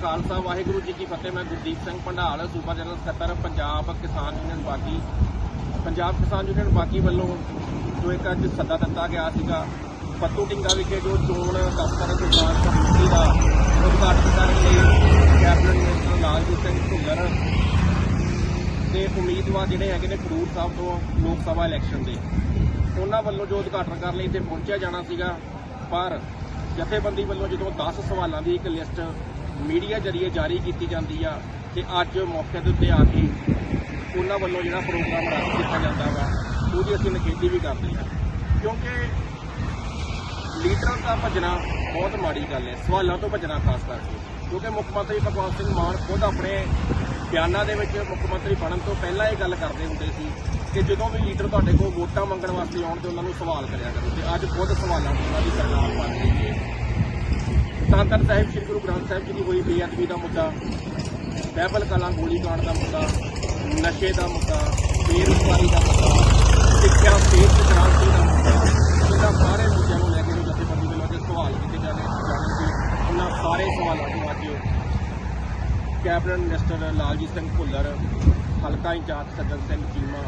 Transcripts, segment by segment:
ਖਾਲਸਾ, ਵਾਹਿਗੁਰੂ ਜੀ ਕੀ ਫਤਿਹ। ਮੈਂ ਗੁਰਦੀਪ ਸਿੰਘ ਭੰਡਾਲ, ਸੂਬਾ ਜਨਰਲ ਸਕੱਤਰ, ਪੰਜਾਬ ਕਿਸਾਨ ਯੂਨੀਅਨ ਬਾਕੀ ਪੰਜਾਬ ਕਿਸਾਨ ਯੂਨੀਅਨ ਬਾਕੀ ਵੱਲੋਂ ਜੋ ਇੱਕ ਅੱਜ ਸੱਦਾ ਦਿੱਤਾ ਗਿਆ ਸੀਗਾ, ਪੱਤੂ ਟਿੰਗਾ ਵਿਖੇ ਜੋ ਚੋਣ ਦਫ਼ਤਰ ਗੁਰਦਾਰ ਕਮੇਟੀ ਦਾ ਉਦਘਾਟਨ ਕਰਨ ਲਈ ਕੈਬਨਿਟ ਮਿਨਿਸਟਰ ਲਾਲਜੀਤ ਸਿੰਘ ਭੁੱਲਰ ਦੇ ਉਮੀਦਵਾਰ ਜਿਹੜੇ ਹੈਗੇ ਨੇ ਖਡੂਰ ਸਾਹਿਬ ਤੋਂ ਲੋਕ ਸਭਾ ਇਲੈਕਸ਼ਨ ਦੇ। ਉਹਨਾਂ ਵੱਲੋਂ ਜੋ ਉਦਘਾਟਨ ਕਰਨ ਲਈ ਇੱਥੇ ਪਹੁੰਚਿਆ ਜਾਣਾ ਸੀਗਾ, ਪਰ ਜਥੇਬੰਦੀ ਵੱਲੋਂ ਜਦੋਂ 10 ਸਵਾਲਾਂ ਦੀ ਇੱਕ ਲਿਸਟ ਮੀਡੀਆ ਜਰੀਏ ਜਾਰੀ ਕੀਤੀ ਜਾਂਦੀ ਆ ਤੇ ਅੱਜ ਮੌਕੇ ਦੇ ਉੱਤੇ ਆ ਕੇ ਉਹਨਾਂ ਵੱਲੋਂ ਜਿਹੜਾ ਪ੍ਰੋਗਰਾਮ ਰੱਦ ਕੀਤਾ ਜਾਂਦਾ ਵਾ, ਉਹਦੀ ਅਸੀਂ ਨਿਖੇਧੀ ਵੀ ਕਰਦੇ ਹਾਂ। ਕਿਉਂਕਿ ਲੀਡਰਾਂ ਦਾ ਭੱਜਣਾ ਬਹੁਤ ਮਾੜੀ ਗੱਲ ਹੈ। ਸਵਾਲਾਂ ਤੋਂ ਭੱਜਣਾ ਖਾਸ ਕਰਕੇ। ਕਿਉਂਕਿ ਮੁੱਖ ਮੰਤਰੀ ਭਗਵੰਤ ਸਿੰਘ ਮਾਨ ਖੁਦ ਆਪਣੇ ਬਿਆਨਾਂ ਦੇ ਵਿੱਚ ਮੁੱਖ ਮੰਤਰੀ ਬਣਨ ਤੋਂ ਪਹਿਲਾਂ ਇਹ ਗੱਲ ਕਰਦੇ ਹੁੰਦੇ ਸੀ ਕਿ ਜਦੋਂ ਵੀ ਲੀਡਰ ਤੁਹਾਡੇ ਕੋਲ ਵੋਟਾਂ ਮੰਗਣ ਵਾਸਤੇ ਆਉਣ ਤੇ ਉਹਨਾਂ ਨੂੰ ਸਵਾਲ ਕਰਿਆ ਕਰੋ ਤੇ ਅੱਜ ਖੁਦ ਸਵਾਲਾਂ ਤੋਂ ਉਹਨਾਂ ਦੀ ਸਰਕਾਰ ਬਣ ਗਈ ਹੈ ਤਾਂ ਸਾਹਿਬ ਸ੍ਰੀ ਗੁਰੂ ਗ੍ਰੰਥ ਸਾਹਿਬ ਜੀ ਦੀ ਹੋਈ ਬੇਅਦਬੀ ਦਾ ਮੁੱਦਾ, ਬਹਿਬਲ ਕਲਾਂ ਗੋਲੀकांड ਦਾ ਮੁੱਦਾ, ਨਸ਼ੇ ਦਾ ਮੁੱਦਾ, ਬੇਰੁਜ਼ਗਾਰੀ ਦਾ ਮੁੱਦਾ, ਸਿੱਖਿਆ ਸਿਹਤ ਕ੍ਰਾਂਤੀ ਦਾ ਮੁੱਦਾ, ਇਹਨਾਂ ਸਾਰੇ ਮੁੱਦਿਆਂ ਨੂੰ ਲੈ ਕੇ ਜੋ ਜਥੇਬੰਦੀ ਵੱਲੋਂ ਅੱਜ ਸਵਾਲ ਕੀਤੇ ਜਾਣੇ ਜਾਣੇ ਸੀ ਉਹਨਾਂ ਸਾਰੇ ਸਵਾਲਾਂ ਨੂੰ ਅੱਜ ਕੈਬਨਿਟ ਮਿਨਿਸਟਰ ਲਾਲਜੀਤ ਸਿੰਘ ਭੁੱਲਰ, ਹਲਕਾ ਇੰਚਾਰਜ ਸੱਜਣ ਸਿੰਘ ਚੀਮਾ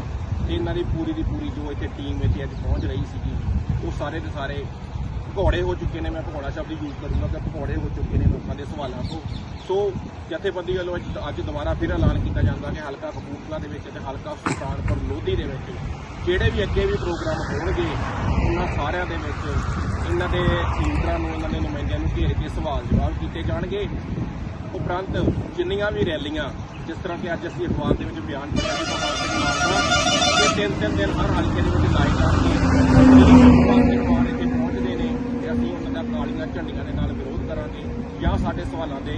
ਤੇ ਇਹਨਾਂ ਦੀ ਪੂਰੀ ਦੀ ਪੂਰੀ ਜੋ ਇੱਥੇ ਟੀਮ ਇੱਥੇ ਅੱਜ ਪਹੁੰਚ ਰਹੀ ਸੀਗੀ, ਉਹ ਸਾਰੇ ਦੇ ਸਾਰੇ ਭਗੌੜੇ ਹੋ ਚੁੱਕੇ ਨੇ, ਮੈਂ ਭਗੌੜਾ ਸ਼ਬਦ ਯੂਜ਼ ਕਰੂੰਗਾ ਕਿ ਭਗੌੜੇ ਹੋ ਚੁੱਕੇ ਨੇ ਲੋਕਾਂ ਦੇ ਸਵਾਲਾਂ ਤੋਂ। ਸੋ ਜਥੇਬੰਦੀ ਵੱਲੋਂ ਅੱਜ ਅੱਜ ਦੁਬਾਰਾ ਫਿਰ ਐਲਾਨ ਕੀਤਾ ਜਾਂਦਾ ਕਿ ਹਲਕਾ ਕਪੂਰਥਲਾ ਦੇ ਵਿੱਚ ਤੇ ਹਲਕਾ ਸੁਲਤਾਨਪੁਰ ਲੋਧੀ ਦੇ ਵਿੱਚ ਜਿਹੜੇ ਵੀ ਅੱਗੇ ਵੀ ਪ੍ਰੋਗਰਾਮ ਹੋਣਗੇ, ਉਹਨਾਂ ਸਾਰਿਆਂ ਦੇ ਵਿੱਚ ਇਹਨਾਂ ਦੇ ਲੀਡਰਾਂ ਨੂੰ, ਇਹਨਾਂ ਦੇ ਨੁਮਾਇੰਦਿਆਂ ਨੂੰ ਘੇਰ ਕੇ ਸਵਾਲ ਜਵਾਬ ਕੀਤੇ ਜਾਣਗੇ। ਉਪਰੰਤ ਜਿੰਨੀਆਂ ਵੀ ਰੈਲੀਆਂ, ਜਿਸ ਤਰ੍ਹਾਂ ਕਿ ਅੱਜ ਅਸੀਂ ਅਖਬਾਰ ਦੇ ਵਿੱਚ ਬਿਆਨ ਕੀਤਾ ਸੀ ਭਗਵਾਨ ਸਿੰਘ ਮਾਨ ਕਿ ਤਿੰਨ ਤਿੰਨ ਦਿਨ ਹਰ ਹਲਕੇ ਦੇ ਵਿੱਚ ਲਾਏ ਜਾਣਗੇ ਭਗਵਾਨ ਸਿੰਘ ਮਾਨ ਇੱਥੇ ਪਹੁੰਚਦੇ ਨੇ ਤੇ ਅਸੀਂ ਉਹਨਾਂ ਝੰਡੀਆਂ ਦੇ ਨਾਲ ਵਿਰੋਧ ਕਰਾਂਗੇ ਜਾਂ ਸਾਡੇ ਸਵਾਲਾਂ ਦੇ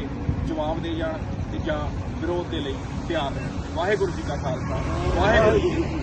ਜਵਾਬ ਦੇ ਜਾਣ ਤੇ ਜਾਂ ਵਿਰੋਧ ਦੇ ਲਈ ਤਿਆਰ ਰਹਿਣ। ਵਾਹਿਗੁਰੂ ਜੀ ਕਾ ਖਾਲਸਾ, ਵਾਹਿਗੁਰੂ ਜੀ